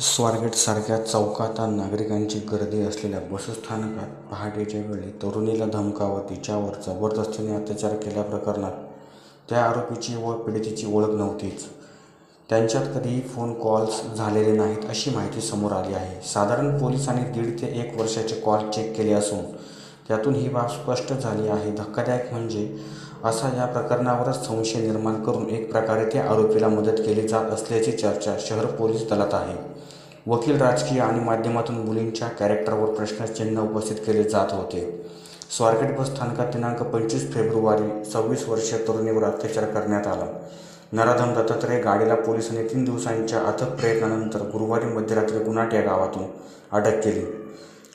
स्वारगेटसारख्या चौकात नागरिकांची गर्दी असलेल्या बसस्थानकात पहाटेच्या वेळी तरुणीला धमकावत तिच्यावर जबरदस्तीने अत्याचार केल्याप्रकरणात त्या आरोपीची व पीडितेची ओळख नव्हतीच. त्यांच्यात कधीही फोन कॉल्स झालेले नाहीत अशी माहिती समोर आली आहे. साधारण पोलिसांनी दीड ते एक वर्षाचे कॉल चेक केले असून त्यातून ही बाब स्पष्ट झाली आहे. धक्कादायक म्हणजे असा या प्रकरणावरच संशय निर्माण करून एक प्रकारे त्या आरोपीला मदत केली जात असल्याची चर्चा शहर पोलीस दलात आहे. वकील राजकीय आणि माध्यमातून मुलींच्या कॅरेक्टरवर प्रश्नचिन्ह उपस्थित केले जात होते. स्वारगेट बस स्थानकात दिनांक पंचवीस फेब्रुवारी सव्वीस वर्षीय तरुणीवर अत्याचार करण्यात आला. नराधम दत्तात्रय गाडीला पोलिसांनी तीन दिवसांच्या अथक प्रयत्नानंतर गुरुवारी मध्यरात्री गुन्हाट या गावातून अटक केली.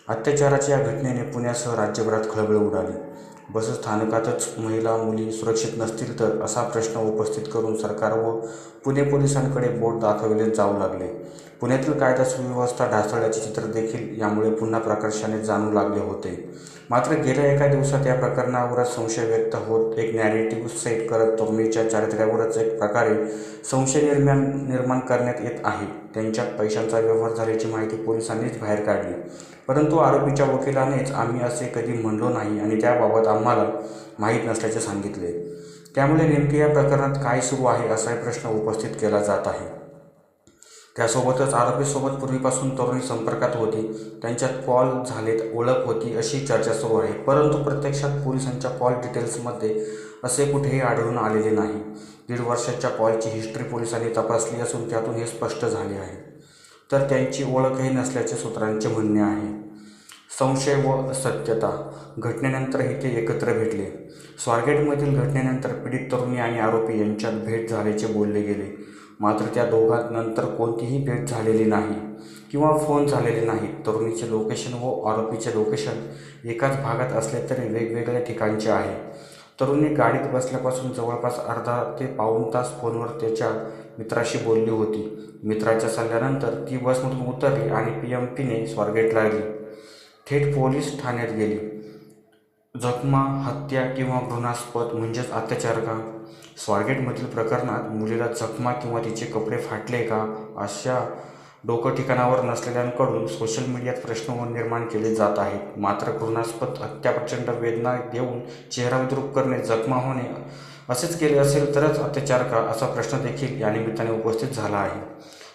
अत्याचाराच्या या घटनेने पुण्यासह राज्यभरात खळबळ उडाली. बसस्थानकातच महिला मुली सुरक्षित नसतील तर असा प्रश्न उपस्थित करून सरकार व पुणे पोलिसांकडे बोट दाखविले जाऊ लागले. पुण्यातील कायदा सुव्यवस्था ढासळल्याचे चित्र देखील यामुळे पुन्हा प्रकर्षाने जाणू लागले होते. मात्र गेल्या एका दिवसात या प्रकरणावरच संशय व्यक्त होत एक नॅरेटिव्ह सेट करत तरुणीच्या चारित्र्यावरच एक प्रकारे संशय निर्माण निर्माण करण्यात येत आहे. त्यांच्यात पैशांचा व्यवहार झाल्याची माहिती पोलिसांनीच बाहेर काढली. परंतु आरोपीच्या वकिलानेच आम्ही असे कधी म्हणलो नाही आणि त्याबाबत आम्हाला माहीत नसल्याचे सांगितले. त्यामुळे नेमके या प्रकरणात काय सुरू आहे असाही प्रश्न उपस्थित केला जात आहे. त्यासोबतच आरोपीसोबत पूर्वीपासून तरुणी संपर्कात होती. त्यांच्यात कॉल झालेत ओळख होती अशी चर्चा सुरू आहे. परंतु प्रत्यक्षात पोलिसांच्या कॉल डिटेल्समध्ये असे कुठेही आढळून आलेले नाही. दीड वर्षाच्या कॉलची हिस्ट्री पोलिसांनी तपासली असून त्यातून हे स्पष्ट झाले आहे. तर त्यांची ओळखही नसल्याचे सूत्रांचे म्हणणे आहे. संशय व सत्यता घटनेनंतरही ते एकत्र भेटले. स्वारगेटमधील घटनेनंतर पीडित तरुणी आणि आरोपी यांच्यात भेट झाल्याचे बोलले गेले. मात्र त्या दोघांनंतर कोणतीही भेट झालेली नाही किंवा फोन झालेले नाही. तरुणीचे लोकेशन व आरोपीचे लोकेशन एकाच भागात असले तरी वेगवेगळ्या ठिकाणचे आहे. तरुणी गाडीत बसल्यापासून जवळपास अर्धा ते पाऊण तास फोनवर त्याच्या मित्राशी बोलली होती. मित्राच्या सल्ल्यानंतर ती बसमधून उतरली आणि पी एम पीने स्वारगेटला आली थेट पोलीस ठाण्यात गेली. जखमा हत्या किंवा घृणास्पद म्हणजेच अत्याचार का? स्वारगेटमधील प्रकरणात मुलीला जखमा किंवा तिचे कपडे फाटले का? अशा डोकं ठिकाणावर नसलेल्यांकडून सोशल मीडियात प्रश्न निर्माण केले जात आहेत. मात्र घृणास्पद हत्या प्रचंड वेदना देऊन चेहरा विद्रूप करणे जखमा होणे असेच केले असेल तरच अत्याचार का? असा प्रश्न देखील या निमित्ताने उपस्थित झाला आहे.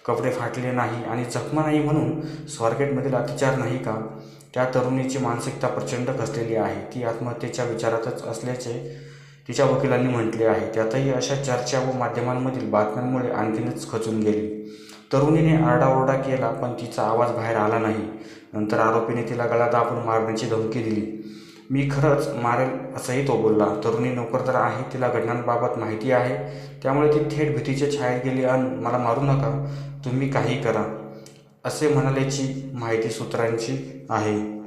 कपडे फाटले नाही आणि जखमा नाही म्हणून स्वारगेटमधील अत्याचार नाही का? त्या तरुणीची मानसिकता प्रचंड खचलेली आहे. ती आत्महत्येच्या विचारातच असल्याचे तिच्या वकिलांनी म्हटले आहे. त्यातही अशा चर्चा व माध्यमांमधील बातम्यांमुळे आणखीनच खचून गेली. तरुणीने आरडाओरडा केला पण तिचा आवाज बाहेर आला नाही. नंतर आरोपीने तिला गळा दाबून मारण्याची धमकी दिली. मी खरंच मारेल असंही तो बोलला. तरुणी नोकरदार आहे तिला घटनांबाबत माहिती आहे. त्यामुळे ती थेट भीतीच्या छायेत गेली आणि मला मारू नका. तुम्ही काही करा. असे म्हणाल्याची माहिती सूत्रांची आहे.